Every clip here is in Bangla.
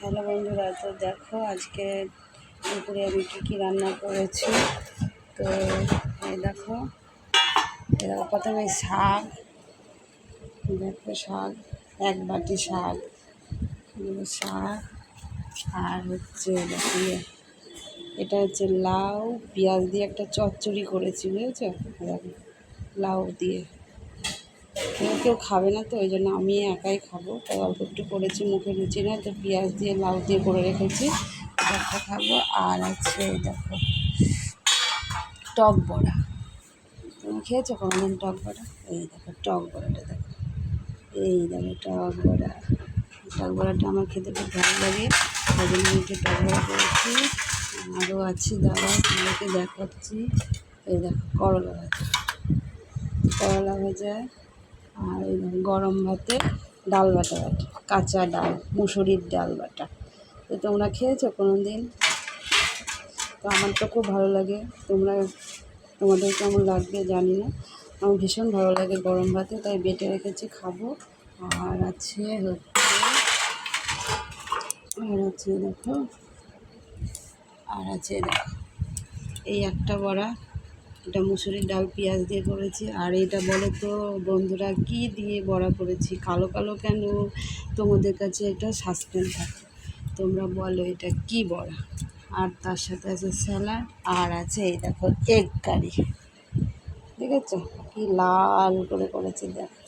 হ্যালো বন্ধুরা তো দেখো আজকে দুপুরে আমি কী কী রান্না করেছি। তো এই দেখো প্রথমে শাক দেখো শাক এক বাটি শাক শাক আর হচ্ছে দেখো ইয়ে, এটা হচ্ছে লাউ পেঁয়াজ দিয়ে একটা চচ্চড়ি করেছি বুঝেছ? লাউ দিয়ে। কেউ কেউ খাবে না তো, ওই জন্য আমি একাই খাব। তাই অল্প একটু করেছি মুখে রুচি না, তো পেঁয়াজ দিয়ে, লাউ দিয়ে করে রেখেছি। একটা খাব, আর আছে দেখো, টক বড়া। তুমি খেয়েছো কোনোদিন টক বড়া? এই দেখো, টক বড়াটা দেখো। এই দেখো, টক বড়া। টক বড়াটা আমার খেতে খুব ভালো লাগে, ওই জন্য আমি একটু টক বড়া করেছি। আরও আছে দাদা তোমাদেরকে দেখাচ্ছি। এই দেখো, করলা ভাজা। করলা ভাজা আর গরম ভাতে ডাল বাটা বাটা, কাঁচা ডাল, মুসুরির ডাল বাটা। তো তোমরা খেয়েছো কোনো দিন তো আমার তো খুব ভালো লাগে। তোমরা, তোমাদের কেমন লাগবে জানি না। আমার ভীষণ ভালো লাগে গরম ভাতে, তাই বেটে রেখেছি, খাব। আর আছে হচ্ছে, আর আছে দেখো, আর আছে দেখো, এই একটা বড়া। এটা মুসুরির ডাল, পেঁয়াজ দিয়ে করেছি। আর এটা বলো তো বন্ধুরা, কি দিয়ে বড়া করেছি? কালো কালো কেন? তোমাদের কাছে এটা সাসপেন্স থাকে। তোমরা বলো এটা কি বড়া? আর তার সাথে আছে স্যালাড, আর আছে এই দেখো এগ কারি দেখেছ? কি লাল করে করেছি, দেখো।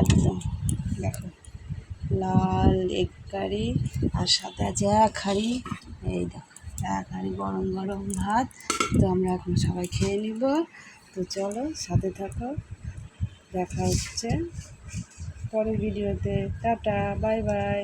একদম, দেখো। লাল এগ কারি আর সাথে আছে এক হাঁড়ি, এই দেখো। এক হাঁড়ি গরম গরম ভাত। তো আমরা এখন সবাই খেয়ে নিব। তো চলো, সাথে থাকো। দেখা হচ্ছে পরের ভিডিওতে। Tata, bye bye.